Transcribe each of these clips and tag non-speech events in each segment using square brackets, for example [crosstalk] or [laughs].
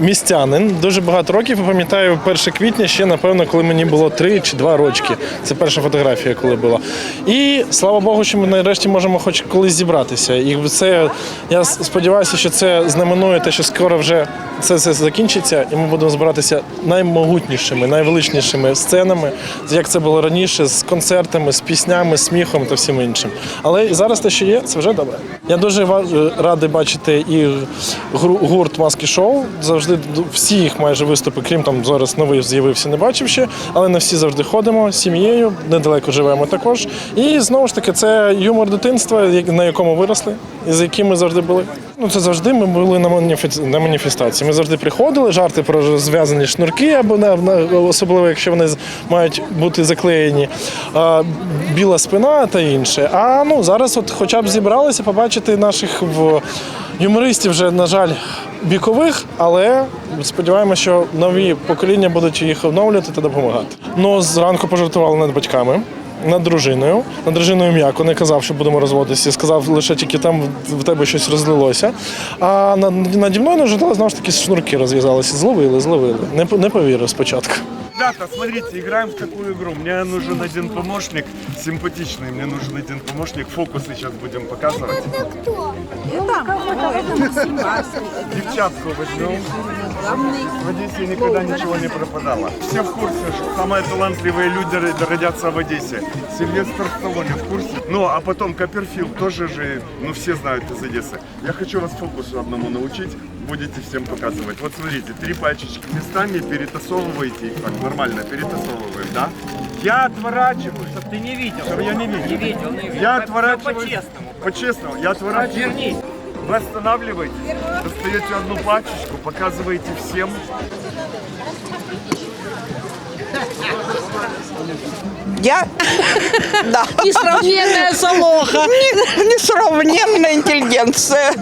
містянин. Дуже багато років пам'ятаю 1 квітня ще, напевно, коли мені було 3 чи 2 рочки. Це перша фотографія, коли була. І слава Богу, що ми нарешті можемо хоч колись зібратися. І це я сподіваюся, що це знаменує те, що скоро вже це, це закінчиться, і ми будемо збиратися наймогутнішими, найвеличнішими сценами, як це було раніше, з концертами, з піснями, сміхом та всім іншим. Але зараз те, що є, це вже добре. Я дуже радий бачити і гурт маски шоу. Завжди всі їх майже виступи, крім там зараз новий з'явився, не бачив ще, але на всі завжди ходимо з сім'єю, недалеко живемо також. І знову ж таки, це юмор дитинства, на якому виросли, і за яким ми завжди були. Ну це завжди ми були на маніфі- на маніфестації. Ми завжди приходили, жарти про зв'язані шнурки, або на, особливо, якщо вони мають бути заклеєні, а, біла спина та інше. А ну зараз, от хоча б зібралися побачити наших в юмористів вже, на жаль, бікових, але сподіваємося, що нові покоління будуть їх оновлювати та допомагати. Ну зранку пожартували над батьками. Над дружиною, над дружиною м'яко не казав, що будемо розводитися. Сказав лише тільки там в тебе щось розлилося. А над, наді мною нажитала знову ж таки шнурки розв'язалися. Зловили, зловили. Не, не повірив спочатку. Ребята, смотрите, играем в такую игру. Мне нужен один помощник, симпатичный, мне нужен один помощник. Фокусы сейчас будем показывать. Девчатку возьмем. В Одессе никогда ничего не пропадало. Все в курсе, что самые талантливые люди родятся в Одессе. Сильвестр Сталлоне в курсе. Ну, а потом Копперфилд тоже же, ну, все знают из Одессы. Я хочу вас фокусу одному научить. Будете всем показывать. Вот смотрите, три пальчички местами, перетасовываете их так нормально, перетасовываем, да? Я отворачиваюсь. Ты не видел. Чтобы я не видел. Не видел, не видел. Я отворачиваюсь. По-честному. По-честному, я отворачиваюсь. Отвернись. Вы останавливаетесь, достаете одну пачечку, показываете всем. Я? [laughs] Да. Несравненная [laughs] Солоха. Не- Несравненная интеллигенция.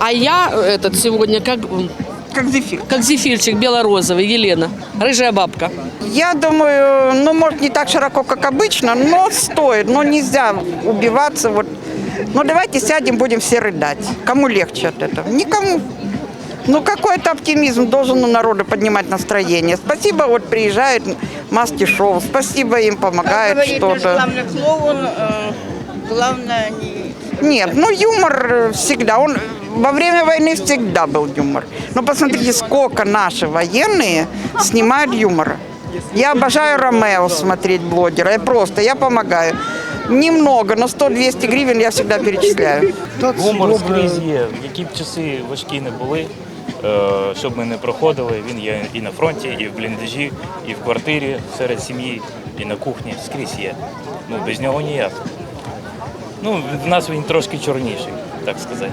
А я э, этот сегодня как, Как зефир. как зефирчик белорозовый, Елена. Рыжая бабка. Я думаю, ну, может, не так широко, как обычно, но стоит. Но нельзя убиваться. Вот. Ну, давайте сядем, будем все рыдать. Кому легче от этого? Никому. Ну, какой-то оптимизм должен у народа поднимать настроение. Спасибо, вот приезжают маски шоу. Спасибо им, Говорит, что-то. главный клоун, э, главное не... Нет, ну юмор э, всегда. Он во время войны всегда был юмор. Но посмотрите, сколько наши военные снимают юмора. Я обожаю Ромео смотреть блогера. Я просто, я помогаю. Немного, но 100-200 гривен я всегда перечисляю. Гумор скрізь є. Які б часи важкі не були, е, щоб ми не проходили, він є і на фронті, і в бліндажі, і в квартирі серед сім'ї, і на кухні. Скрізь є. Ну, без нього ніяк. Ну, в нас він трошки чорніший, так сказати.